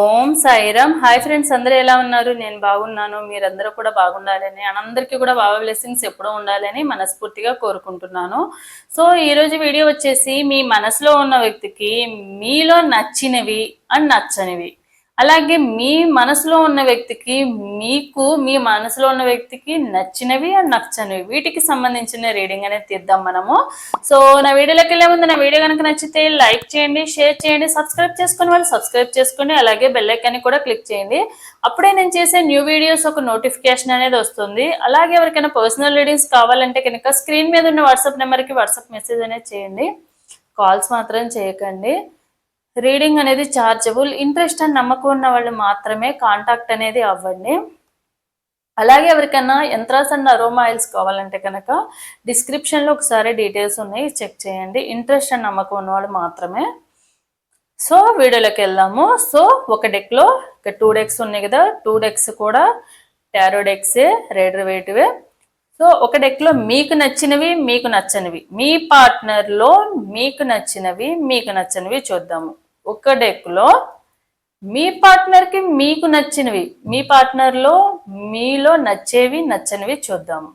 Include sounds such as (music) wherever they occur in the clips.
ఓం Sairam. Hi friends అందరూ ఎలా ఉన్నారు? నేను బాగున్నాను. మీరందరూ కూడా బాగుండాలని అందరికీ కూడా బాబా బ్లెస్సింగ్స్ ఎప్పుడూ ఉండాలని మనస్ఫూర్తిగా కోరుకుంటున్నాను. సో ఈరోజు వీడియో వచ్చేసి మీ మనసులో ఉన్న వ్యక్తికి మీలో నచ్చినవి అండ్ నచ్చనివి. అలాగే మీ మనసులో ఉన్న వ్యక్తికి మీకు మీ మనసులో ఉన్న వ్యక్తికి నచ్చినవి అండ్ నచ్చనివి వీటికి సంబంధించిన రీడింగ్ అనేది తీద్దాం మనము. సో నా వీడియోలోకి వెళ్ళే ముందు నా వీడియో కనుక నచ్చితే లైక్ చేయండి షేర్ చేయండి సబ్స్క్రైబ్ చేసుకుని వాళ్ళు సబ్స్క్రైబ్ చేసుకోండి అలాగే బెల్లైకాన్ని కూడా క్లిక్ చేయండి. అప్పుడే నేను చేసే న్యూ వీడియోస్ ఒక నోటిఫికేషన్ అనేది వస్తుంది. అలాగే ఎవరికైనా పర్సనల్ రీడింగ్స్ కావాలంటే కనుక స్క్రీన్ మీద ఉన్న వాట్సాప్ నెంబర్కి వాట్సాప్ మెసేజ్ అనేది చేయండి. కాల్స్ మాత్రం చేయకండి. రీడింగ్ అనేది చార్జబుల్. ఇంట్రెస్ట్ అని నమ్మకం ఉన్న వాళ్ళు మాత్రమే కాంటాక్ట్ అనేది అవ్వండి. అలాగే ఎవరికైనా యంత్రాస్ అండ్ అరోమా ఆయిల్స్ కావాలంటే కనుక డిస్క్రిప్షన్లో ఒకసారి డీటెయిల్స్ ఉన్నాయి చెక్ చేయండి. ఇంట్రెస్ట్ అండ్ నమ్మకం ఉన్నవాళ్ళు మాత్రమే. సో వీడియోలోకి వెళ్దాము. సో ఒక డెక్లో ఇక టూ డెక్స్ ఉన్నాయి కదా టూ డెక్స్ కూడా టారో డెక్సే రేడర్ వేటివే. సో ఒక డెక్లో మీకు నచ్చినవి మీకు నచ్చనివి. మీ పార్ట్నర్లో మీకు నచ్చినవి మీకు నచ్చనివి చూద్దాము. ఒక డెక్లో మీ పార్ట్నర్కి మీకు నచ్చినవి మీ పార్ట్నర్లో మీలో నచ్చేవి నచ్చనివి చూద్దాము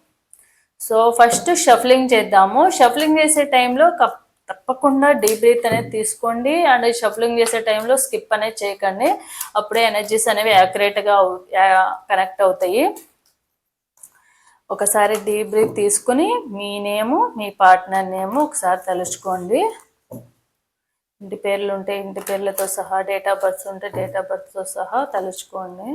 సో ఫస్ట్ షఫ్లింగ్ చేద్దాము. షఫ్లింగ్ చేసే టైంలో కప్ తప్పకుండా డీప్ బ్రీత్ అనేది తీసుకోండి. అండ్ షఫ్లింగ్ చేసే టైంలో స్కిప్ అనేది చేయకండి. అప్పుడే ఎనర్జీస్ అనేవి యాక్యురేట్గా కనెక్ట్ అవుతాయి. ఒకసారి డీప్ బ్రీత్ తీసుకుని మీ నేము మీ పార్ట్నర్ నేము ఒకసారి తలుచుకోండి. ఇంటి పేర్లు ఉంటే ఇంటి పేర్లతో సహా డేట్ ఆఫ్ బర్త్ ఉంటే డేట్ ఆఫ్ బర్త్తో సహా తలుచుకోండి.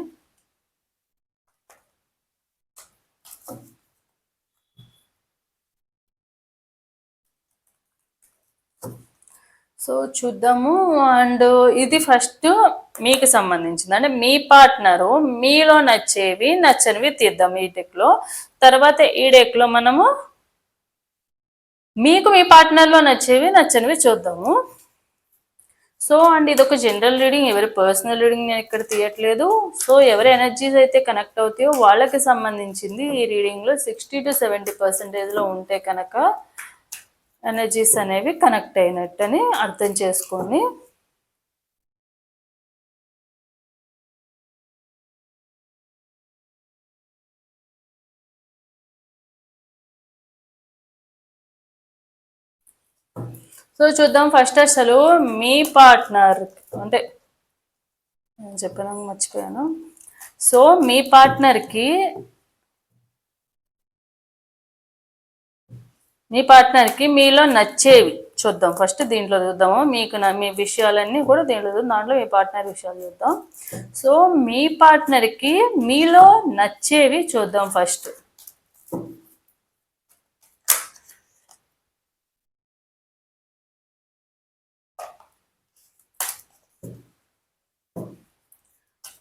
సో చూద్దాము. అండ్ ఇది ఫస్ట్ మీకు సంబంధించింది. అంటే మీ పార్ట్నరు మీలో నచ్చేవి నచ్చనివి తీద్దాం ఈ డెక్లో తర్వాత ఈ డెక్లో మనము మీకు మీ పార్ట్నర్లో నచ్చేవి నచ్చనివి చూద్దాము. సో అండ్ ఇది ఒక జనరల్ రీడింగ్ ఎవరి పర్సనల్ రీడింగ్ నేను ఇక్కడ తీయట్లేదు. సో ఎవరి ఎనర్జీస్ అయితే కనెక్ట్ అవుతాయో వాళ్ళకి సంబంధించింది ఈ రీడింగ్లో సిక్స్టీ టు సెవెంటీ పర్సెంటేజ్లో ఉంటే కనుక ఎనర్జీస్ అనేవి కనెక్ట్ అయినట్టని అర్థం చేసుకొని సో చూద్దాం ఫస్ట్ అసలు మీ పార్ట్నర్ అంటే నేను చెప్పడం మర్చిపోయాను. సో మీ పార్ట్నర్కి మీ పార్ట్నర్కి మీలో నచ్చేవి చూద్దాం. ఫస్ట్ దీంట్లో చూద్దాము. మీకు మీ విషయాలన్నీ కూడా దీంట్లో చూద్దాం దాంట్లో మీ పార్ట్నర్ విషయాలు చూద్దాం. సో మీ పార్ట్నర్కి మీలో నచ్చేవి చూద్దాం ఫస్ట్.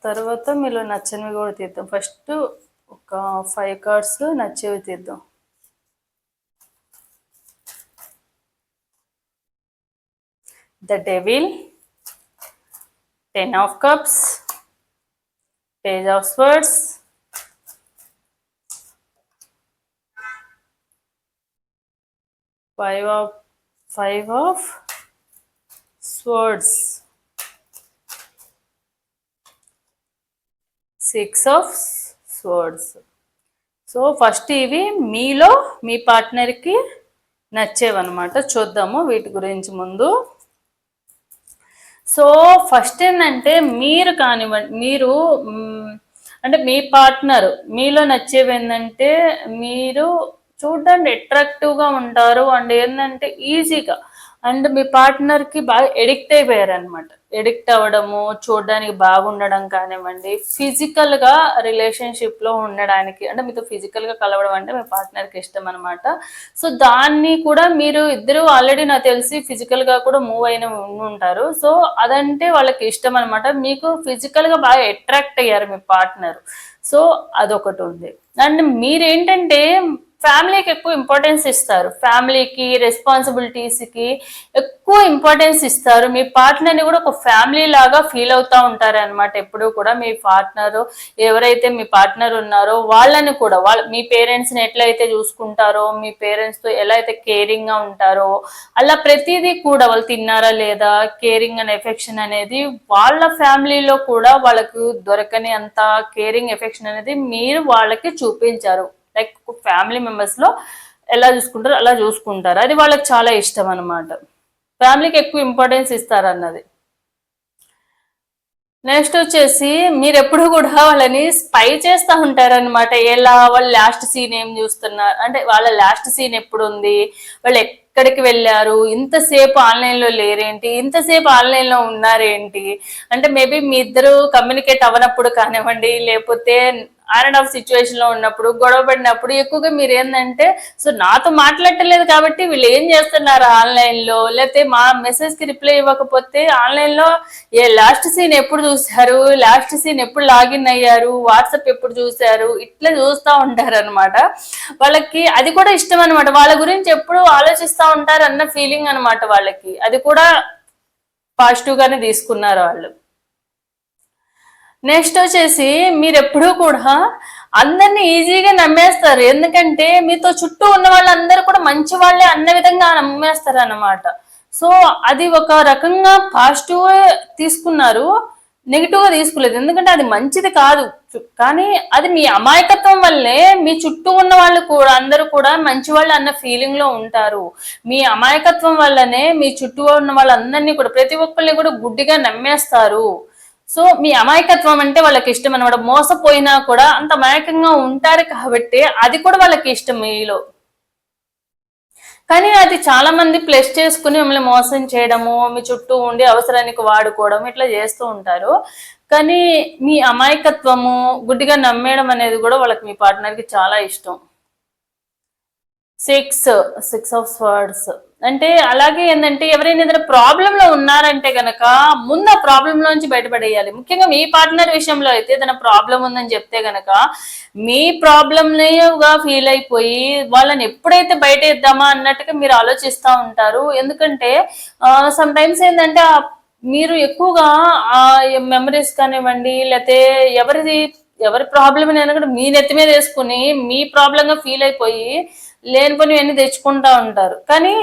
తర్వాత మీలో నచ్చనివి కూడా తీద్దాం. ఫస్ట్ ఒక ఫైవ్ కార్డ్స్ నచ్చేవి తీద్దాం. The devil ten of cups page of swords five of five of swords six of swords. So first ఇవి మీలో మీ పార్ట్నర్కి నచ్చేవన్నమాట. చూద్దాము వీటి గురించి ముందు. సో ఫస్ట్ ఏంటంటే మీరు కానివ్వండి మీరు అంటే మీ పార్ట్నర్ మీలో నచ్చేవి ఏంటంటే మీరు చూడడానికి అట్రాక్టివ్గా ఉంటారు. అండ్ ఏంటంటే ఈజీగా అండ్ మీ పార్ట్నర్కి బాగా ఎడిక్ట్ అయిపోయారు అనమాట ఎడిక్ట్ అవ్వడము చూడడానికి బాగుండడం కానివ్వండి ఫిజికల్గా రిలేషన్షిప్లో ఉండడానికి అంటే మీతో ఫిజికల్గా కలవడం అంటే మీ పార్ట్నర్కి ఇష్టం అనమాట సో దాన్ని కూడా మీరు ఇద్దరు ఆల్రెడీ నాకు తెలిసి ఫిజికల్గా కూడా మూవ్ అయిన ఉంటారు సో అదంటే వాళ్ళకి ఇష్టం అనమాట మీకు ఫిజికల్గా బాగా అట్రాక్ట్ అయ్యారు మీ పార్ట్నర్ సో అదొకటి ఉంది. అండ్ మీరేంటంటే ఫ్యామిలీకి ఎక్కువ ఇంపార్టెన్స్ ఇస్తారు. ఫ్యామిలీకి రెస్పాన్సిబిలిటీస్కి ఎక్కువ ఇంపార్టెన్స్ ఇస్తారు. మీ పార్ట్నర్ని కూడా ఒక ఫ్యామిలీ లాగా ఫీల్ అవుతూ ఉంటారనమాట ఎప్పుడు కూడా. మీ పార్ట్నర్ ఎవరైతే మీ పార్ట్నర్ ఉన్నారో వాళ్ళని కూడా వాళ్ళ మీ పేరెంట్స్ని ఎట్లయితే చూసుకుంటారో మీ పేరెంట్స్తో ఎలా అయితే కేరింగ్గా ఉంటారో అలా ప్రతిదీ కూడా వాళ్ళు తిన్నారా లేదా కేరింగ్ అండ్ ఎఫెక్షన్ అనేది వాళ్ళ ఫ్యామిలీలో కూడా వాళ్ళకు దొరకని అంత కేరింగ్ ఎఫెక్షన్ అనేది మీరు వాళ్ళకి చూపించారు. లైక్ ఫ్యామిలీ మెంబర్స్లో ఎలా చూసుకుంటారో అలా చూసుకుంటారు. అది వాళ్ళకి చాలా ఇష్టం అనమాట ఫ్యామిలీకి ఎక్కువ ఇంపార్టెన్స్ ఇస్తారన్నది. నెక్స్ట్ వచ్చేసి మీరు ఎప్పుడు కూడా వాళ్ళని స్పై చేస్తూ ఉంటారనమాట ఎలా వాళ్ళు లాస్ట్ సీన్ ఏం చూస్తున్నారు? అంటే వాళ్ళ లాస్ట్ సీన్ ఎప్పుడు ఉంది వాళ్ళు ఎక్కడికి వెళ్ళారు? ఇంతసేపు ఆన్లైన్లో లేరేంటి? ఇంతసేపు ఆన్లైన్లో ఉన్నారేంటి? అంటే మేబీ మీ ఇద్దరు కమ్యూనికేట్ అవ్వనప్పుడు కానివ్వండి లేకపోతే ఆన్ అండ్ ఆఫ్ సిచ్యువేషన్లో ఉన్నప్పుడు గొడవ పడినప్పుడు ఎక్కువగా మీరు ఏంటంటే సో నాతో మాట్లాడటలేదు కాబట్టి వీళ్ళు ఏం చేస్తున్నారు ఆన్లైన్లో? లేకపోతే మా మెసేజ్కి రిప్లై ఇవ్వకపోతే ఆన్లైన్లో ఏ లాస్ట్ సీన్ ఎప్పుడు చూసారు లాస్ట్ సీన్ ఎప్పుడు లాగిన్ అయ్యారు? వాట్సాప్ ఎప్పుడు చూసారు ఇట్లా చూస్తూ ఉంటారు అనమాట వాళ్ళకి అది కూడా ఇష్టం అనమాట వాళ్ళ గురించి ఎప్పుడు ఆలోచిస్తూ ఉంటారు అన్న ఫీలింగ్ అనమాట వాళ్ళకి. అది కూడా పాజిటివ్ గానే తీసుకున్నారు వాళ్ళు. నెక్స్ట్ వచ్చేసి మీరు ఎప్పుడూ కూడా అందరినీ ఈజీగా నమ్మేస్తారు. ఎందుకంటే మీతో చుట్టూ ఉన్న వాళ్ళందరూ కూడా మంచి వాళ్ళే అన్న విధంగా నమ్మేస్తారు అన్నమాట సో అది ఒక రకంగా పాజిటివ్ తీసుకున్నారు. నెగిటివ్గా తీసుకోలేదు. ఎందుకంటే అది మంచిది కాదు. కానీ అది మీ అమాయకత్వం వల్లే మీ చుట్టూ ఉన్న వాళ్ళు కూడా అందరూ కూడా మంచి వాళ్ళు అన్న ఫీలింగ్లో ఉంటారు. మీ అమాయకత్వం వల్లనే మీ చుట్టూ ఉన్న వాళ్ళందరినీ కూడా ప్రతి ఒక్కరిని కూడా గుడ్డిగా నమ్మేస్తారు. సో మీ అమాయకత్వం అంటే వాళ్ళకి ఇష్టం అనమాట మోసపోయినా కూడా అంత అమాయకంగా ఉంటారు కాబట్టి అది కూడా వాళ్ళకి ఇష్టం మీలో. కానీ అది చాలా మంది ప్లస్ చేసుకుని మిమ్మల్ని మోసం చేయడము మీ చుట్టూ ఉండి అవసరానికి వాడుకోవడం ఇట్లా చేస్తూ ఉంటారు. కానీ మీ అమాయకత్వము గుడ్డిగా నమ్మేయడం అనేది కూడా వాళ్ళకి మీ పార్ట్నర్కి చాలా ఇష్టం. Six six of swords. అంటే అలాగే ఏంటంటే ఎవరైనా ఏదైనా ప్రాబ్లంలో ఉన్నారంటే గనక ముందు ఆ ప్రాబ్లంలోంచి బయటపడేయాలి. ముఖ్యంగా మీ పార్ట్నర్ విషయంలో అయితే ఏదైనా ప్రాబ్లం ఉందని చెప్తే గనక మీ ప్రాబ్లంగా ఫీల్ అయిపోయి వాళ్ళని ఎప్పుడైతే బయట ఇద్దామా అన్నట్టుగా మీరు ఆలోచిస్తూ ఉంటారు. ఎందుకంటే సమ్ టైమ్స్ ఏంటంటే మీరు ఎక్కువగా ఆ మెమరీస్ కానివ్వండి లేకపోతే ఎవరిది ఎవరి ప్రాబ్లం అయినా కూడా మీ నెత్తి మీద వేసుకుని మీ ప్రాబ్లంగా ఫీల్ అయిపోయి లేనిపోని అన్ని తెచ్చుకుంటా ఉంటారు. కానీ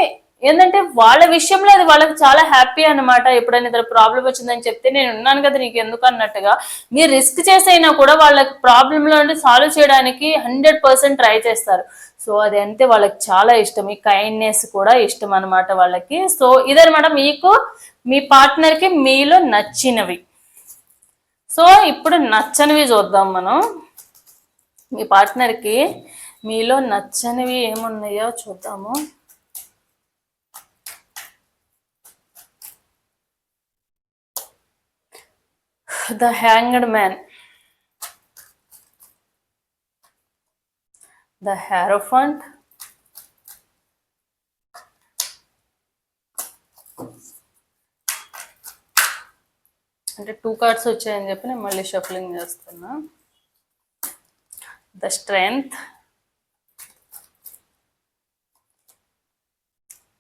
ఏంటంటే వాళ్ళ విషయంలో అది వాళ్ళకి చాలా హ్యాపీ అనమాట ఎప్పుడైనా ఇతర ప్రాబ్లం వచ్చిందని చెప్తే నేను ఉన్నాను కదా నీకు ఎందుకు అన్నట్టుగా. మీరు రిస్క్ చేసైనా కూడా వాళ్ళకి ప్రాబ్లంలో సాల్వ్ చేయడానికి హండ్రెడ్ పర్సెంట్ ట్రై చేస్తారు. సో అది అంటే వాళ్ళకి చాలా ఇష్టం. ఈ కైండ్నెస్ కూడా ఇష్టం అనమాట వాళ్ళకి. సో ఇదనమాట మీకు మీ పార్ట్నర్కి మీలో నచ్చినవి. సో ఇప్పుడు నచ్చనివి చూద్దాం మనం. మీ పార్ట్నర్కి మీలో నచ్చనివి ఏమున్నాయో చూద్దాము. The hanged man. The hierophant అంటే టూ కార్డ్స్ వచ్చాయని చెప్పి నేను మళ్ళీ షఫలింగ్ చేస్తున్నా. The strength.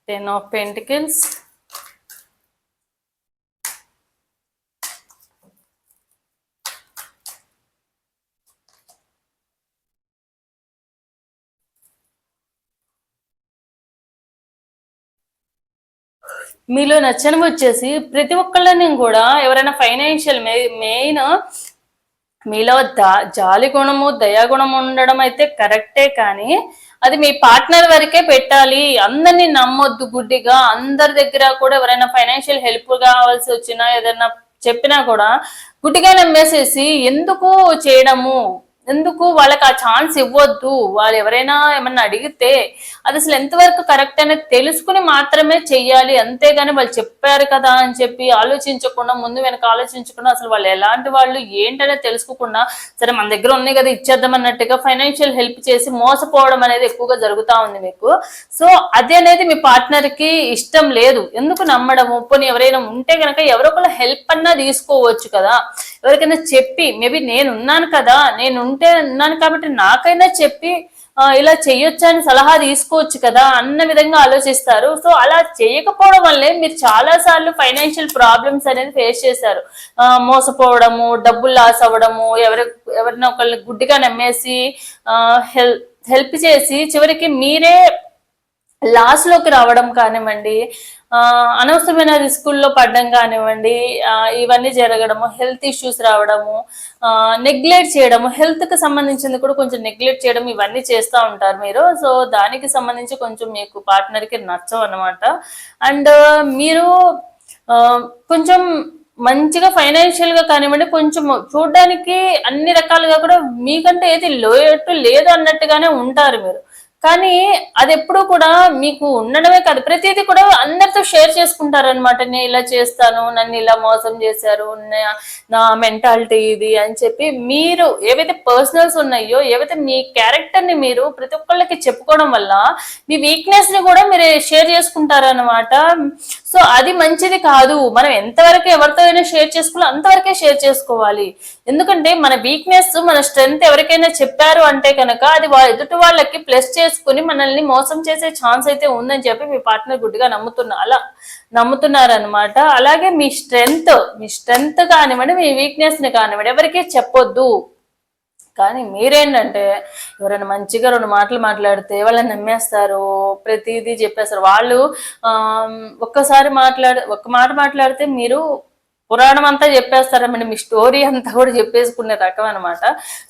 Ten of pentacles మీలో నచ్చనివి వచ్చేసి ప్రతి ఒక్కళ్ళని కూడా ఎవరైనా ఫైనాన్షియల్ మెయిన్ మీలో దా జాలి గుణము దయాగుణము ఉండడం అయితే కరెక్టే కానీ అది మీ పార్ట్నర్ వరకే పెట్టాలి. అందరినీ నమ్మొద్దు గుడ్డిగా. అందరి దగ్గర కూడా ఎవరైనా ఫైనాన్షియల్ హెల్ప్ కావాల్సి వచ్చినా ఏదైనా చెప్పినా కూడా గుడ్డిగా నమ్మేసేసి ఎందుకు చేయడము? ఎందుకు వాళ్ళకి ఆ ఛాన్స్ ఇవ్వద్దు? వాళ్ళు ఎవరైనా ఏమన్నా అడిగితే అది అసలు ఎంతవరకు కరెక్ట్ అనేది తెలుసుకుని మాత్రమే చెయ్యాలి. అంతేగాని వాళ్ళు చెప్పారు కదా అని చెప్పి ఆలోచించకుండా ముందు వెనక ఆలోచించకుండా అసలు వాళ్ళు ఎలాంటి వాళ్ళు ఏంటనేది తెలుసుకోకుండా సరే మన దగ్గర ఉన్నాయి కదా ఇచ్చేద్దాం అన్నట్టుగా ఫైనాన్షియల్ హెల్ప్ చేసి మోసపోవడం అనేది ఎక్కువగా జరుగుతూ ఉంది మీకు. సో అది అనేది మీ పార్ట్నర్కి ఇష్టం లేదు. ఎందుకు నమ్మడం పోనీ ఎవరైనా ఉంటే కనుక ఎవరొకరు హెల్ప్ అన్నా తీసుకోవచ్చు కదా. ఎవరికైనా చెప్పి మేబీ నేను ఉన్నాను కదా నేను ఉంటే ఉన్నాను కాబట్టి నాకైనా చెప్పి ఇలా చేయొచ్చు అని సలహా తీసుకోవచ్చు కదా అన్న విధంగా ఆలోచిస్తారు. సో అలా చేయకపోవడం వల్లే మీరు చాలా సార్లు ఫైనాన్షియల్ ప్రాబ్లమ్స్ అనేది ఫేస్ చేశారు. మోసపోవడము డబ్బులు లాస్ అవ్వడము ఎవరి ఎవరినో ఒకళ్ళని గుడ్డిగా నమ్మేసి హెల్ప్ హెల్ప్ చేసి చివరికి మీరే లాస్లోకి రావడం కానివ్వండి అనవసరమైన రిస్కుల్లో పడడం కానివ్వండి ఇవన్నీ జరగడము హెల్త్ ఇష్యూస్ రావడము నెగ్లెక్ట్ చేయడము హెల్త్కి సంబంధించింది కూడా కొంచెం నెగ్లెక్ట్ చేయడం ఇవన్నీ చేస్తూ ఉంటారు మీరు. సో దానికి సంబంధించి కొంచెం మీకు పార్ట్నర్కి నచ్చవు అనమాట అండ్ మీరు కొంచెం మంచిగా ఫైనాన్షియల్గా కానివ్వండి కొంచెం చూడడానికి అన్ని రకాలుగా కూడా మీకంటే ఏది లోయట్టు లేదు అన్నట్టుగానే ఉంటారు మీరు. కానీ అది ఎప్పుడు కూడా మీకు ఉండడమే కాదు. ప్రతిదీ కూడా అందరితో షేర్ చేసుకుంటారు అనమాట నేను ఇలా చేస్తాను నన్ను ఇలా మోసం చేశారు నా- నా మెంటాలిటీ ఇది అని చెప్పి మీరు ఏవైతే పర్సనల్స్ ఉన్నాయో ఏవైతే మీ క్యారెక్టర్ని మీరు ప్రతి ఒక్కళ్ళకి చెప్పుకోవడం వల్ల మీ వీక్నెస్ని కూడా మీరు షేర్ చేసుకుంటారు అనమాట సో అది మంచిది కాదు. మనం ఎంతవరకు ఎవరితో అయినా షేర్ చేసుకోవాలో అంతవరకే షేర్ చేసుకోవాలి. ఎందుకంటే మన వీక్నెస్ మన స్ట్రెంగ్త్ ఎవరికైనా చెప్పారు అంటే కనుక అది ఎదుటి వాళ్ళకి ప్లస్ చేసుకుని మనల్ని మోసం చేసే ఛాన్స్ అయితే ఉందని చెప్పి మీ పార్ట్నర్ గుడ్డిగా నమ్ముతున్నా అలా నమ్ముతున్నారనమాట అలాగే మీ స్ట్రెంగ్త్ మీ స్ట్రెంగ్త్ కానివ్వండి మీ వీక్నెస్ని కానివ్వండి ఎవరికీ చెప్పొద్దు. కానీ మీరేంటంటే ఎవరైనా మంచిగా రెండు మాటలు మాట్లాడితే వాళ్ళని నమ్మేస్తారు ప్రతిదీ చెప్పేస్తారు. వాళ్ళు ఒక్కసారి మాట్లాడ ఒక్క మాట మాట్లాడితే మీరు పురాణం అంతా చెప్పేస్తారన్నమాట మీ స్టోరీ అంతా కూడా చెప్పేసుకునే రకం అనమాట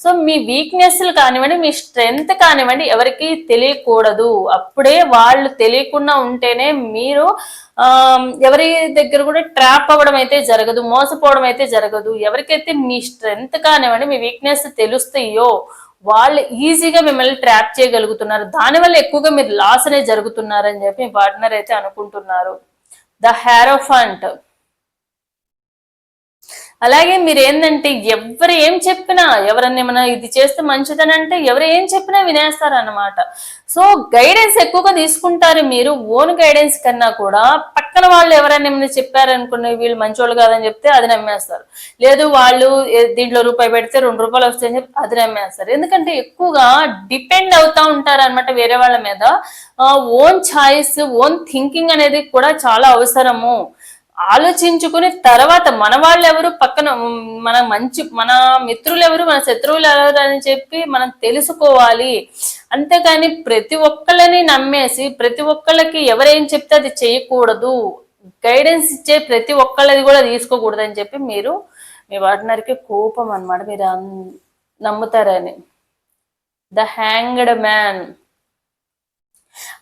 సో మీ వీక్నెస్లు కానివ్వండి మీ స్ట్రెంగ్త్ కానివ్వండి ఎవరికి తెలియకూడదు. అప్పుడే వాళ్ళు తెలియకుండా ఉంటేనే మీరు ఎవరి దగ్గర కూడా ట్రాప్ అవ్వడం అయితే జరగదు మోసపోవడం అయితే జరగదు. ఎవరికైతే మీ స్ట్రెంగ్త్ కానివ్వండి మీ వీక్నెస్ తెలుస్తాయో వాళ్ళు ఈజీగా మిమ్మల్ని ట్రాప్ చేయగలుగుతున్నారు. దానివల్ల ఎక్కువగా మీరు లాస్ అనే జరుగుతున్నారని చెప్పి మీ పార్ట్నర్ అయితే అనుకుంటున్నారు. ద హ్యారోఫంట్ అలాగే మీరు ఏంటంటే ఎవరు ఏం చెప్పినా ఎవరన్నా ఏమైనా ఇది చేస్తే మంచిదని అంటే ఎవరు ఏం చెప్పినా వినేస్తారు సో గైడెన్స్ ఎక్కువగా తీసుకుంటారు మీరు. ఓన్ గైడెన్స్ కన్నా కూడా పక్కన వాళ్ళు ఎవరైనా ఏమైనా చెప్పారనుకున్న వీళ్ళు మంచోళ్ళు కాదని చెప్తే అది నమ్మేస్తారు. లేదు వాళ్ళు దీంట్లో రూపాయి పెడితే రెండు రూపాయలు వస్తాయని చెప్పి అది నమ్మేస్తారు. ఎందుకంటే ఎక్కువగా డిపెండ్ అవుతా ఉంటారు అనమాట వేరే వాళ్ళ మీద. ఓన్ ఛాయిస్ ఓన్ థింకింగ్ అనేది కూడా చాలా అవసరము. ఆలోచించుకుని తర్వాత మన వాళ్ళు ఎవరు పక్కన మన మంచి మన మిత్రులు ఎవరు మన శత్రువులు ఎవరు అని చెప్పి మనం తెలుసుకోవాలి. అంతేకాని ప్రతి ఒక్కళ్ళని నమ్మేసి ప్రతి ఒక్కళ్ళకి ఎవరేం చెప్తే అది చేయకూడదు. గైడెన్స్ ఇచ్చే ప్రతి ఒక్కళ్ళది కూడా తీసుకోకూడదు అని చెప్పి మీరు మీ పార్ట్నర్కి కోపం అనమాట మీరు అన్- నమ్ముతారని. The hanged man.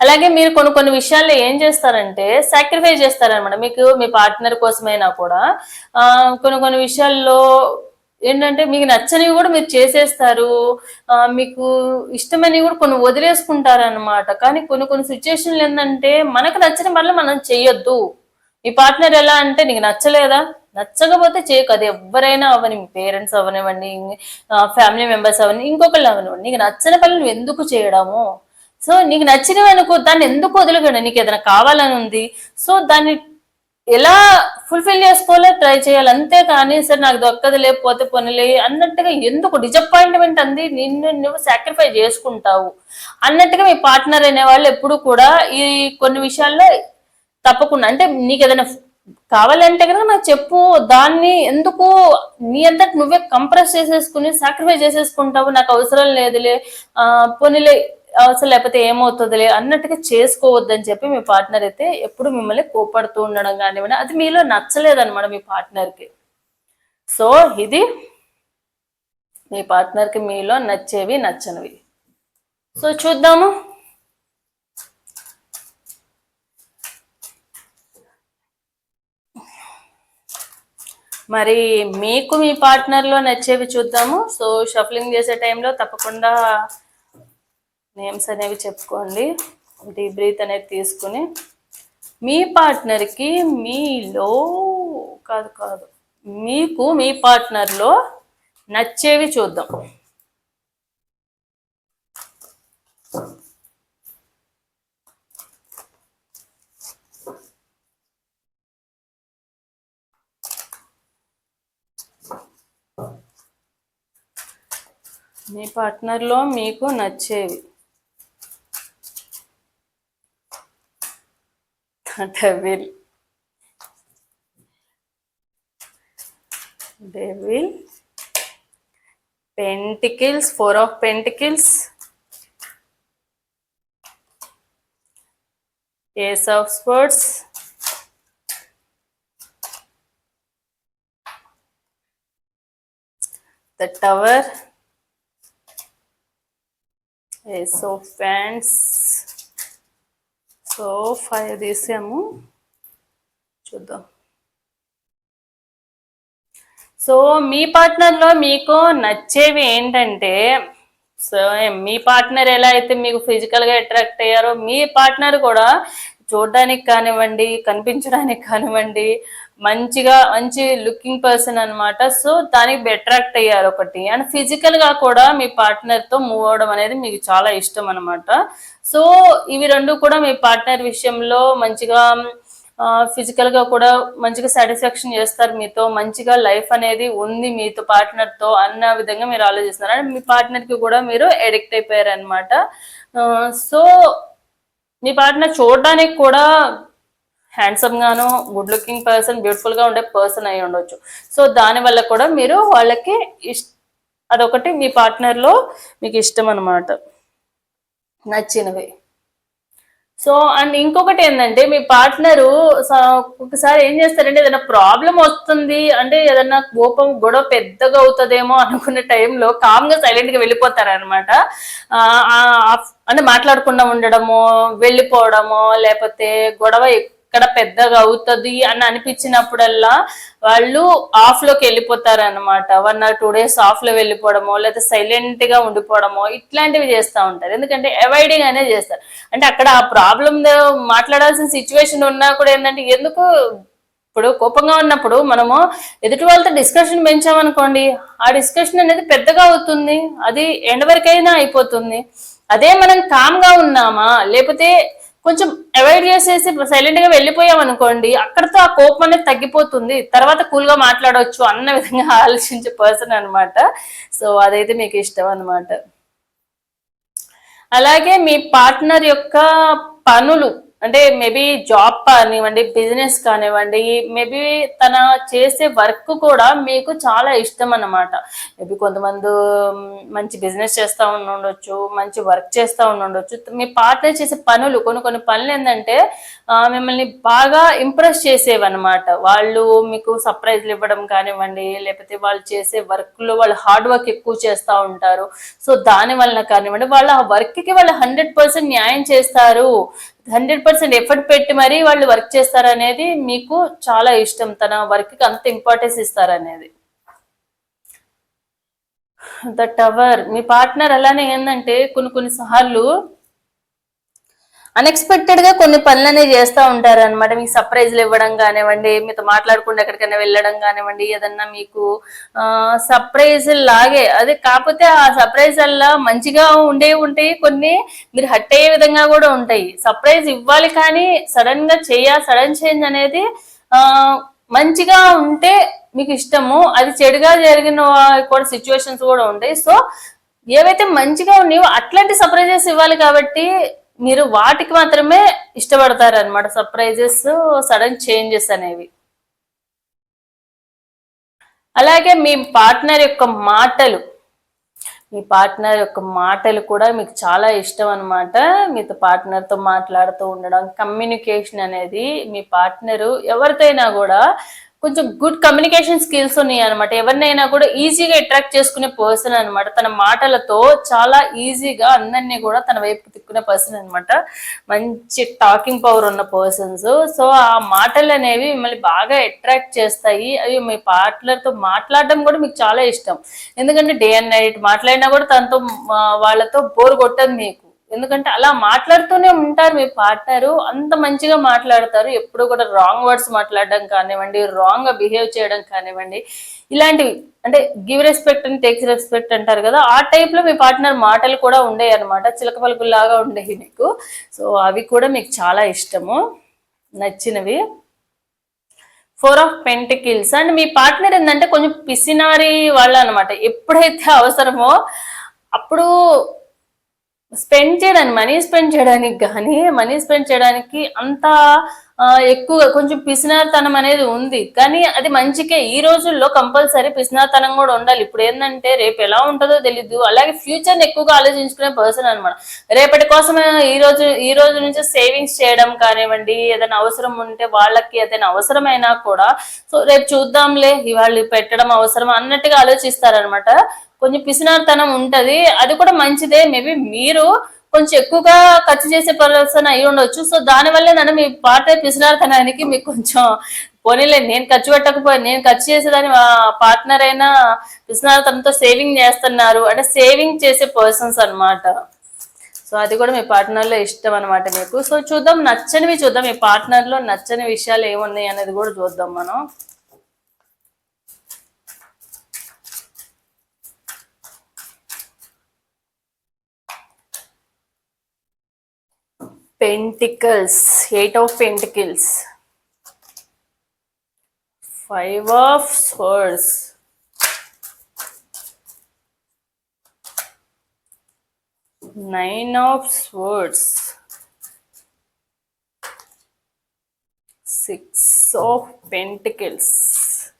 అలాగే మీరు కొన్ని కొన్ని విషయాల్లో ఏం చేస్తారంటే సాక్రిఫైస్ చేస్తారనమాట మీకు మీ పార్ట్నర్ కోసమైనా కూడా. కొన్ని కొన్ని విషయాల్లో ఏంటంటే మీకు నచ్చనివి కూడా మీరు చేసేస్తారు. మీకు ఇష్టమైనవి కూడా కొన్ని వదిలేసుకుంటారనమాట కానీ కొన్ని కొన్ని సిచ్యువేషన్లు ఏంటంటే మనకు నచ్చిన పనులు మనం చెయ్యొద్దు. మీ పార్ట్నర్ ఎలా అంటే నీకు నచ్చలేదా? నచ్చకపోతే చేయకు. అది ఎవరైనా అవని మీ పేరెంట్స్ అవనివ్వండి ఫ్యామిలీ మెంబర్స్ అవని ఇంకొకళ్ళు అవనివ్వండి. నీకు నచ్చని పనులు ఎందుకు చేయడము? సో నీకు నచ్చినవి అనుకో దాన్ని ఎందుకు వదలకండి నీకు ఏదైనా కావాలని ఉంది. సో దాన్ని ఎలా ఫుల్ఫిల్ చేసుకోవాలో ట్రై చేయాలి. అంతే కానీ సరే నాకు దొక్కదు లేకపోతే పనులే అన్నట్టుగా ఎందుకు డిసప్పాయింట్మెంట్ అంది? నిన్ను నువ్వు సాక్రిఫై చేసుకుంటావు. అన్నట్టుగా మీ పార్ట్నర్ అనే వాళ్ళు ఎప్పుడు కూడా ఈ కొన్ని విషయాల్లో తప్పకుండా అంటే నీకు ఏదైనా కావాలంటే కనుక నాకు చెప్పు దాన్ని ఎందుకు నీ అంతటి నువ్వే కంప్రెస్ చేసేసుకుని సాక్రిఫై చేసేసుకుంటావు. నాకు అవసరం లేదులే. ఆ, పోనీలే అవసరం లేకపోతే ఏమవుతుందిలే అన్నట్టుగా చేసుకోవద్దని చెప్పి మీ పార్ట్నర్ అయితే ఎప్పుడు మిమ్మల్ని కోపడుతూ ఉండడం కానివ్వండి అది మీలో నచ్చలేదన్నమాట మీ పార్ట్నర్కి సో ఇది మీ పార్ట్నర్కి మీలో నచ్చేవి నచ్చనివి. సో చూద్దాము. మరి మీకు మీ పార్ట్నర్లో నచ్చేవి చూద్దాము. సో షఫలింగ్ చేసే టైంలో తప్పకుండా నేమ్స్ అనేవి చెప్పుకోండి. డీప్ బ్రీత్ అనేది తీసుకుని మీ పార్ట్నర్కి మీలో కాదు కాదు. మీకు మీ పార్ట్నర్లో నచ్చేవి చూద్దాం. మీ పార్ట్నర్లో మీకు నచ్చేవి. Devil. Devil. Pentacles four of pentacles. Ace of swords. The tower. Ace of wands so five తీసాము. చూద్దాం. సో మీ పార్ట్నర్లో మీకు నచ్చేవి ఏంటంటే సో మీ పార్ట్నర్ ఎలా అయితే మీకు ఫిజికల్గా అట్రాక్ట్ అయ్యారో మీ పార్ట్నర్ కూడా చూడడానికి కానివ్వండి కనిపించడానికి కానివ్వండి మంచిగా మంచి లుకింగ్ పర్సన్ అన్నమాట. సో దానికి అట్రాక్ట్ అయ్యారు ఒకటి. అండ్ ఫిజికల్గా కూడా మీ పార్ట్నర్తో మూవ్ అవడం అనేది మీకు చాలా ఇష్టం అనమాట సో ఇవి రెండు కూడా మీ పార్ట్నర్ విషయంలో మంచిగా ఫిజికల్గా కూడా మంచిగా సాటిస్ఫాక్షన్ చేస్తారు మీతో. మంచిగా లైఫ్ అనేది ఉంది మీతో పార్ట్నర్తో అన్న విధంగా మీరు ఆలోచిస్తున్నారు. అండ్ మీ పార్ట్నర్కి కూడా మీరు ఎడిక్ట్ అయిపోయారు అనమాట సో మీ పార్ట్నర్ చూడడానికి కూడా హ్యాండ్సమ్ గాను గుడ్ లుకింగ్ పర్సన్ బ్యూటిఫుల్గా ఉండే పర్సన్ అయి ఉండొచ్చు. సో దాని వల్ల కూడా మీరు వాళ్ళకి ఇష్ అదొకటి మీ పార్ట్నర్లో మీకు ఇష్టం అనమాట నచ్చినవి. సో అండ్ ఇంకొకటి ఏంటంటే మీ పార్ట్నరు ఒకసారి ఏం చేస్తారంటే ఏదైనా ప్రాబ్లం వస్తుంది అంటే ఏదైనా కోపం గొడవ పెద్దగా అవుతుందేమో అనుకున్న టైంలో కామ్గా సైలెంట్గా వెళ్ళిపోతారనమాట అంటే మాట్లాడకుండా ఉండడము వెళ్ళిపోవడము లేకపోతే గొడవ ఇక్కడ పెద్దగా అవుతుంది అని అనిపించినప్పుడల్లా వాళ్ళు ఆఫ్లోకి వెళ్ళిపోతారు అనమాట వన్ ఆర్ టూ డేస్ ఆఫ్లో వెళ్ళిపోవడమో లేదా సైలెంట్గా ఉండిపోవడమో ఇట్లాంటివి చేస్తూ ఉంటారు. ఎందుకంటే అవాయిడింగ్ అనేది చేస్తారు. అంటే అక్కడ ఆ ప్రాబ్లం మాట్లాడాల్సిన సిచ్యువేషన్ ఉన్నా కూడా ఏంటంటే ఎందుకు ఇప్పుడు కోపంగా ఉన్నప్పుడు మనము ఎదుటి వాళ్ళతో డిస్కషన్ పెంచామనుకోండి ఆ డిస్కషన్ అనేది పెద్దగా అవుతుంది. అది ఎండ్ వరకైనా అయిపోతుంది. అదే మనం కామ్గా ఉన్నామా లేకపోతే కొంచెం అవాయిడ్ చేసేసి సైలెంట్గా వెళ్ళిపోయాం అనుకోండి అక్కడతో ఆ కోపం అనేది తగ్గిపోతుంది. తర్వాత కూల్గా మాట్లాడవచ్చు అన్న విధంగా (laughs) ఆలోచించే పర్సన్ అనమాట సో అదైతే మీకు ఇష్టం అనమాట అలాగే మీ పార్ట్నర్ యొక్క పనులు అంటే మేబీ జాబ్ కానివ్వండి బిజినెస్ కానివ్వండి మేబీ తన చేసే వర్క్ కూడా మీకు చాలా ఇష్టం అన్నమాట. మేబీ కొంతమంది మంచి బిజినెస్ చేస్తూ ఉండొచ్చు మంచి వర్క్ చేస్తూ ఉండొచ్చు మీ పార్ట్నర్ చేసే పనులు కొన్ని కొన్ని పనులు ఏంటంటే మిమ్మల్ని బాగా ఇంప్రెస్ చేసేవన్నమాట. వాళ్ళు మీకు సర్ప్రైజ్లు ఇవ్వడం కానివ్వండి లేకపోతే వాళ్ళు చేసే వర్క్లో వాళ్ళు హార్డ్ వర్క్ ఎక్కువ చేస్తూ ఉంటారు. సో దాని వలన కానివ్వండి వాళ్ళు ఆ వర్క్కి వాళ్ళు హండ్రెడ్ పర్సెంట్ న్యాయం చేస్తారు. హండ్రెడ్ పర్సెంట్ ఎఫర్ట్ పెట్టి మరీ వాళ్ళు వర్క్ చేస్తారనేది మీకు చాలా ఇష్టం. తన వర్క్కి అంత importance ఇస్తారనేది. The tower. Me partner అలానే ఏంటంటే కొన్ని కొన్ని సార్లు అన్ఎక్స్పెక్టెడ్గా కొన్ని పనులనే చేస్తూ ఉంటారు అనమాట మీకు సర్ప్రైజ్లు ఇవ్వడం కానివ్వండి మీతో మాట్లాడకుండా ఎక్కడికైనా వెళ్ళడం కానివ్వండి ఏదన్నా మీకు సర్ప్రైజ్ లాగే. అదే కాకపోతే ఆ సర్ప్రైజ్ అలా మంచిగా ఉండే ఉంటాయి కొన్ని మీరు హట్ అయ్యే విధంగా కూడా ఉంటాయి. సర్ప్రైజ్ ఇవ్వాలి కానీ సడన్గా చేయ సడన్ చేంజ్ అనేది మంచిగా ఉంటే మీకు ఇష్టము. అది చెడుగా జరిగిన కూడా సిచ్యువేషన్స్ కూడా ఉంటాయి. సో ఏవైతే మంచిగా ఉన్నాయో అట్లాంటి సర్ప్రైజెస్ ఇవ్వాలి కాబట్టి మీరు వాటికి మాత్రమే ఇష్టపడతారు అనమాట సర్ప్రైజెస్ సడన్ చేంజెస్ అనేవి. అలాగే మీ పార్ట్నర్ యొక్క మాటలు. మీ పార్ట్నర్ యొక్క మాటలు కూడా మీకు చాలా ఇష్టం అనమాట మీతో పార్ట్నర్తో మాట్లాడుతూ ఉండడం కమ్యూనికేషన్ అనేది మీ పార్ట్నరు ఎవరితోనైనా కూడా కొంచెం గుడ్ కమ్యూనికేషన్ స్కిల్స్ ఉన్నాయి అనమాట ఎవరినైనా కూడా ఈజీగా అట్రాక్ట్ చేసుకునే పర్సన్ అనమాట తన మాటలతో చాలా ఈజీగా అందరినీ కూడా తన వైపు తిక్కునే పర్సన్ అనమాట మంచి టాకింగ్ పవర్ ఉన్న పర్సన్స్ సో ఆ మాటలు అనేవి మిమ్మల్ని బాగా అట్రాక్ట్ చేస్తాయి. అవి మీ పార్ట్నర్తో మాట్లాడడం కూడా మీకు చాలా ఇష్టం. ఎందుకంటే డే అండ్ నైట్ మాట్లాడినా కూడా తనతో వాళ్ళతో బోర్ కొట్టదు మీకు. ఎందుకంటే అలా మాట్లాడుతూనే ఉంటారు మీ పార్ట్నరు అంత మంచిగా మాట్లాడతారు. ఎప్పుడు కూడా రాంగ్ వర్డ్స్ మాట్లాడడం కానివ్వండి రాంగ్గా బిహేవ్ చేయడం కానివ్వండి ఇలాంటివి. అంటే give respect and takes respect అంటారు కదా ఆ టైప్లో మీ పార్ట్నర్ మాటలు కూడా ఉండేవి అనమాట చిలక పలుకుల్లాగా ఉండేవి మీకు. సో అవి కూడా మీకు చాలా ఇష్టము. నచ్చినవి. ఫోర్ ఆఫ్ పెంటికిల్స్ అండ్ మీ పార్ట్నర్ ఏంటంటే కొంచెం పిసినారి వాళ్ళు అనమాట ఎప్పుడైతే అవసరమో అప్పుడు స్పెండ్ చేయడానికి మనీ స్పెండ్ చేయడానికి కానీ మనీ స్పెండ్ చేయడానికి అంత ఎక్కువ కొంచెం పిసినారితనం అనేది ఉంది. కానీ అది మంచికే. ఈ రోజుల్లో కంపల్సరీ పిసినార్తనం కూడా ఉండాలి. ఇప్పుడు ఏంటంటే రేపు ఎలా ఉంటుందో తెలీదు. అలాగే ఫ్యూచర్ ఎక్కువగా ఆలోచించుకునే పర్సన్ అనమాట రేపటి కోసం ఈ రోజు ఈ రోజు నుంచి సేవింగ్స్ చేయడం కానివ్వండి ఏదైనా అవసరం ఉంటే వాళ్ళకి ఏదైనా అవసరమైనా కూడా సో రేపు చూద్దాంలే ఇవాళ పెట్టడం అవసరం అన్నట్టుగా ఆలోచిస్తారనమాట కొంచెం పిసినారితనం ఉంటది. అది కూడా మంచిదే. మేబీ మీరు కొంచెం ఎక్కువగా ఖర్చు చేసే పర్సన్ అయి ఉండొచ్చు. సో దానివల్ల నన్ను మీ పార్ట్నర్ పిసినారితనానికి మీకు కొంచెం పోనీలే నేను ఖర్చు పెట్టకపోయి నేను ఖర్చు చేసేదాన్ని మా పార్ట్నర్ అయినా పిసినారితనంతో సేవింగ్ చేస్తున్నారు. అంటే సేవింగ్ చేసే పర్సన్స్ అన్నమాట. సో అది కూడా మీ పార్ట్నర్లో ఇష్టం అనమాట మీకు. సో చూద్దాం నచ్చనివి చూద్దాం. మీ పార్ట్నర్లో నచ్చని విషయాలు ఏమున్నాయి అనేది కూడా చూద్దాం మనం. pentacles. Eight of pentacles. Five of swords. Nine of swords. Six of pentacles.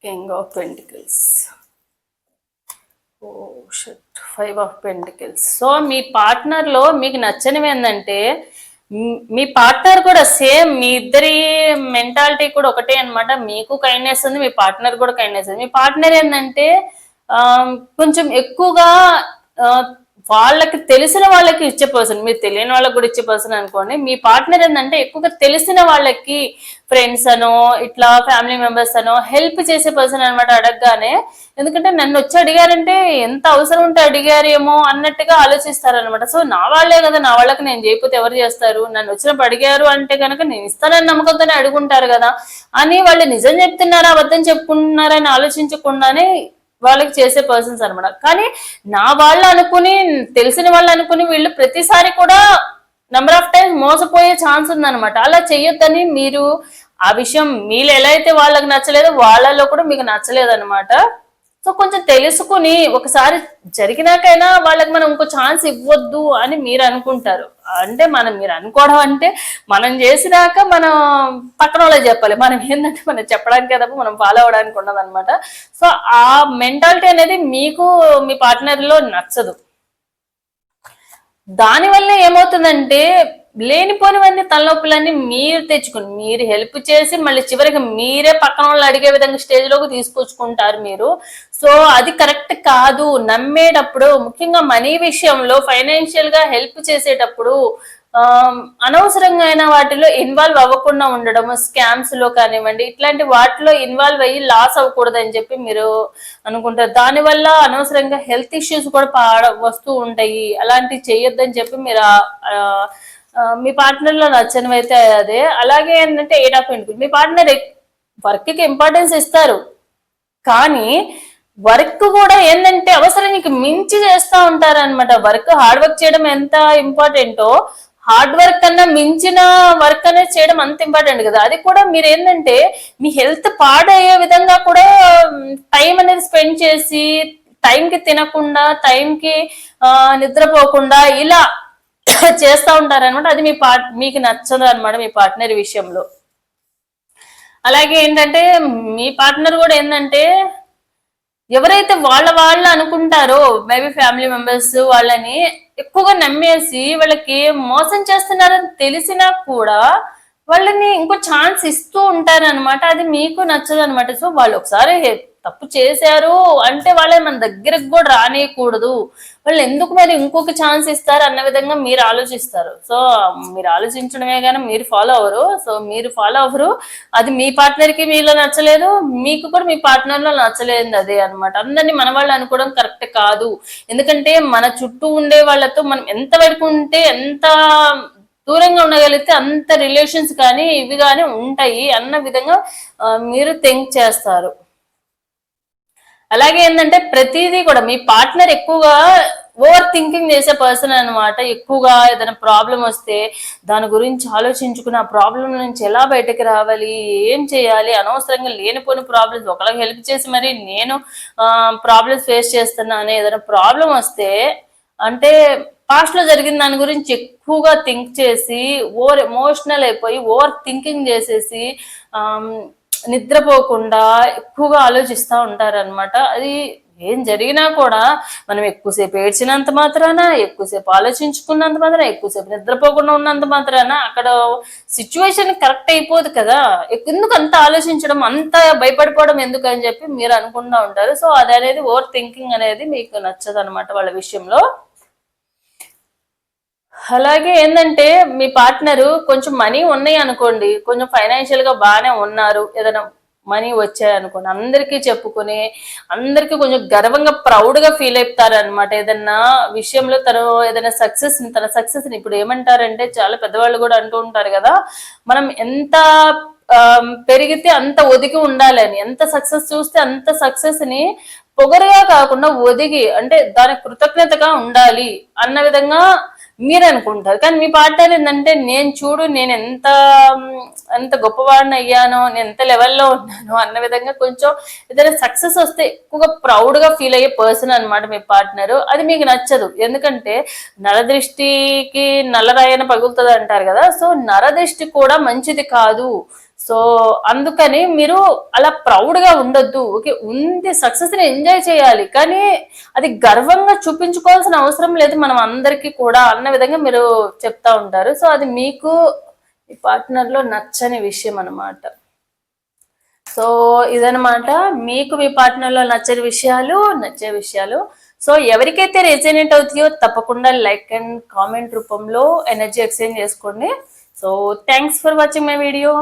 King of pentacles. Oh shut five of pentacles so మీ పార్ట్నర్లో మీకు నచ్చనివి ఏంటంటే మీ పార్ట్నర్ కూడా సేమ్ మీ ఇద్దరి మెంటాలిటీ కూడా ఒకటే అన్నమాట. మీకు కైండ్నెస్ ఉంది మీ పార్ట్నర్ కూడా కైండ్నెస్ ఉంది. మీ పార్ట్నర్ ఏంటంటే కొంచెం ఎక్కువగా వాళ్ళకి తెలిసిన వాళ్ళకి ఇచ్చే పర్సన్ మీరు తెలియని వాళ్ళకి కూడా ఇచ్చే పర్సన్ అనుకోండి మీ పార్ట్నర్ ఏంటంటే ఎక్కువగా తెలిసిన వాళ్ళకి ఫ్రెండ్స్ అనో ఇట్లా ఫ్యామిలీ మెంబర్స్ అనో హెల్ప్ చేసే పర్సన్ అనమాట అడగగానే ఎందుకంటే నన్ను వచ్చి అడిగారంటే ఎంత అవసరం ఉంటే అడిగారేమో అన్నట్టుగా ఆలోచిస్తారనమాట సో నా వాళ్ళే కదా నా వాళ్ళకి నేను చేయకపోతే ఎవరు చేస్తారు? నన్ను వచ్చినప్పుడు అడిగారు అంటే కనుక నేను ఇస్తానని నమ్మకంతోనే అడుగుంటారు కదా అని వాళ్ళు నిజం చెప్తున్నారా అబద్ధం చెప్పుకుంటున్నారా అని ఆలోచించకుండానే వాళ్ళకి చేసే పర్సన్స్ అనమాట కానీ నా వాళ్ళు అనుకుని తెలిసిన వాళ్ళు అనుకుని వీళ్ళు ప్రతిసారి కూడా నెంబర్ ఆఫ్ టైమ్స్ మోసపోయే ఛాన్స్ ఉందన్నమాట. అలా చెయ్యొద్దని మీరు ఆ విషయం మీరు ఎలా అయితే వాళ్ళకి నచ్చలేదో వాళ్ళలో కూడా మీకు నచ్చలేదు అనమాట సో కొంచెం తెలుసుకుని ఒకసారి జరిగినాకైనా వాళ్ళకి మనం ఇంకో ఛాన్స్ ఇవ్వద్దు అని మీరు అనుకుంటారు. అంటే మనం మీరు అనుకోవడం అంటే మనం చేసినాక మనం పక్కన వాళ్ళకి చెప్పాలి. మనం ఏంటంటే మనం చెప్పడానికి తప్ప మనం ఫాలో అవడానికి ఉండదనమాట సో ఆ మెంటాలిటీ అనేది మీకు మీ పార్ట్నర్లో నచ్చదు. దానివల్ల ఏమవుతుందంటే లేనిపోనివన్నీ తలనొప్పులన్నీ మీరు తెచ్చుకుని మీరు హెల్ప్ చేసి మళ్ళీ చివరికి మీరే పక్కన వాళ్ళు అడిగే విధంగా స్టేజ్లోకి తీసుకొచ్చుకుంటారు మీరు. సో అది కరెక్ట్ కాదు. నమ్మేటప్పుడు ముఖ్యంగా మనీ విషయంలో ఫైనాన్షియల్గా హెల్ప్ చేసేటప్పుడు అనవసరంగా అయిన వాటిలో ఇన్వాల్వ్ అవ్వకుండా ఉండడం స్కామ్స్లో కానివ్వండి ఇట్లాంటి వాటిలో ఇన్వాల్వ్ అయ్యి లాస్ అవ్వకూడదు అని చెప్పి మీరు అనుకుంటారు. దానివల్ల అనవసరంగా హెల్త్ ఇష్యూస్ కూడా పాడ వస్తూ ఉంటాయి. అలాంటివి చేయొద్దని చెప్పి మీరు మీ పార్ట్నర్లో నచ్చనివైతే అదే. అలాగే ఏంటంటే ఎయిట్ ఆఫ్ మీ పార్ట్నర్ వర్క్కి ఇంపార్టెన్స్ ఇస్తారు. కానీ వర్క్ కూడా ఏంటంటే అవసరానికి మించి చేస్తూ ఉంటారనమాట వర్క్ హార్డ్ వర్క్ చేయడం ఎంత ఇంపార్టెంటో హార్డ్ వర్క్ కన్నా మించిన వర్క్ అనేది చేయడం అంత ఇంపార్టెంట్ కదా. అది కూడా మీరు ఏంటంటే మీ హెల్త్ పాడయ్యే విధంగా కూడా టైం అనేది స్పెండ్ చేసి టైంకి తినకుండా టైంకి నిద్రపోకుండా ఇలా (coughs) చేస్తూ ఉంటారనమాట అది మీ పార్ట్ మీకు నచ్చదు అనమాట మీ పార్ట్నర్ విషయంలో. అలాగే ఏంటంటే మీ పార్ట్నర్ కూడా ఏంటంటే ఎవరైతే వాళ్ళ వాళ్ళు అనుకుంటారో మేబీ ఫ్యామిలీ మెంబర్స్ వాళ్ళని ఎక్కువగా నమ్మేసి వాళ్ళకి మోసం చేస్తున్నారని తెలిసినా కూడా వాళ్ళని ఇంకో ఛాన్స్ ఇస్తూ ఉంటారన్నమాట. అది మీకు నచ్చదు అనమాట సో వాళ్ళు ఒకసారి తప్పు చేశారు అంటే వాళ్ళని మన దగ్గరకు కూడా రానియకూడదు. వాళ్ళు ఎందుకు మరి ఇంకొక ఛాన్స్ ఇస్తారు అన్న విధంగా మీరు ఆలోచిస్తారు. సో మీరు ఆలోచించడమే కానీ మీరు ఫాలో అవ్వరు. సో మీరు ఫాలో అవ్వరు. అది మీ పార్ట్నర్కి మీలో నచ్చలేదు మీకు కూడా మీ పార్ట్నర్లో నచ్చలేదు అదే అన్నమాట. అందరినీ మన వాళ్ళు అనుకోవడం కరెక్ట్ కాదు. ఎందుకంటే మన చుట్టూ ఉండే వాళ్ళతో మనం ఎంత వరకు ఉంటే ఎంత దూరంగా ఉండగలిగితే అంత రిలేషన్స్ కానీ ఇవి కానీ ఉంటాయి అన్న విధంగా మీరు థింక్ చేస్తారు. అలాగే ఏంటంటే ప్రతిదీ కూడా మీ పార్ట్నర్ ఎక్కువగా ఓవర్ థింకింగ్ చేసే పర్సన్ అన్నమాట. ఎక్కువగా ఏదైనా ప్రాబ్లం వస్తే దాని గురించి ఆలోచించుకుని ఆ ప్రాబ్లం నుంచి ఎలా బయటకు రావాలి ఏం చేయాలి అనవసరంగా లేనిపోని ప్రాబ్లమ్స్ ఒకళ్ళకి హెల్ప్ చేసి మరి నేను ప్రాబ్లమ్స్ ఫేస్ చేస్తున్నాను ఏదైనా ప్రాబ్లం వస్తే అంటే పాస్ట్లో జరిగిన దాని గురించి ఎక్కువగా థింక్ చేసి ఓవర్ ఎమోషనల్ అయిపోయి ఓవర్ థింకింగ్ చేసేసి నిద్రపోకుండా ఎక్కువగా ఆలోచిస్తూ ఉంటారన్నమాట. అది ఏం జరిగినా కూడా మనం ఎక్కువసేపు ఏడ్చినంత మాత్రాన ఎక్కువసేపు ఆలోచించుకున్నంత మాత్రాన ఎక్కువసేపు నిద్రపోకుండా ఉన్నంత మాత్రాన అక్కడ సిచ్యువేషన్ కరెక్ట్ అయిపోదు కదా. ఎందుకు అంత ఆలోచించడం అంత భయపడిపోవడం ఎందుకు అని చెప్పి మీరు అనుకుంటా ఉంటారు. సో అది అనేది ఓవర్ థింకింగ్ అనేది మీకు నచ్చదు అనమాట వాళ్ళ విషయంలో. అలాగే ఏంటంటే మీ పార్ట్నర్ కొంచెం మనీ ఉన్నాయి అనుకోండి. కొంచెం ఫైనాన్షియల్గా బాగానే ఉన్నారు. ఏదైనా మనీ వచ్చాయనుకోండి అందరికీ చెప్పుకొని అందరికీ కొంచెం గర్వంగా ప్రౌడ్గా ఫీల్ అవుతారు అనమాట ఏదన్నా విషయంలో తను ఏదైనా సక్సెస్ తన సక్సెస్ని ఇప్పుడు ఏమంటారంటే చాలా పెద్దవాళ్ళు కూడా అంటూ ఉంటారు కదా మనం ఎంత పెరిగితే అంత ఒదిగి ఉండాలని ఎంత సక్సెస్ చూస్తే అంత సక్సెస్ని పొగరుగా కాకుండా ఒదిగి అంటే దానికి కృతజ్ఞతగా ఉండాలి అన్న విధంగా మీరు అనుకుంటారు కానీ మీ పార్ట్నర్ ఏంటంటే నేను చూడు నేను ఎంత ఎంత గొప్పవాడిని అయ్యానో నేను ఎంత లెవెల్లో ఉన్నాను అన్న విధంగా కొంచెం ఏదైనా సక్సెస్ వస్తే ఎక్కువగా ప్రౌడ్గా ఫీల్ అయ్యే పర్సన్ అన్నమాట మీ పార్ట్నర్ అది మీకు నచ్చదు. ఎందుకంటే నరదృష్టికి నల్లరాయన పగులుతుంది అంటారు కదా. సో నరదృష్టి కూడా మంచిది కాదు. సో అందుకని మీరు అలా ప్రౌడ్గా ఉండొద్దు. ఓకే ఉంది సక్సెస్ని ఎంజాయ్ చేయాలి. కానీ అది గర్వంగా చూపించుకోవాల్సిన అవసరం లేదు. మనం అందరికీ కూడా అన్న విధంగా మీరు చెప్తా ఉంటారు. సో అది మీకు ఈ పార్ట్నర్లో నచ్చని విషయం అన్నమాట. సో ఇదనమాట మీకు మీ పార్ట్నర్లో నచ్చని విషయాలు నచ్చే విషయాలు. సో ఎవరికైతే రెసినెంట్ అవుతాయో తప్పకుండా లైక్ అండ్ కామెంట్ రూపంలో ఎనర్జీ ఎక్స్చేంజ్ చేసుకోండి. So thanks for watching my video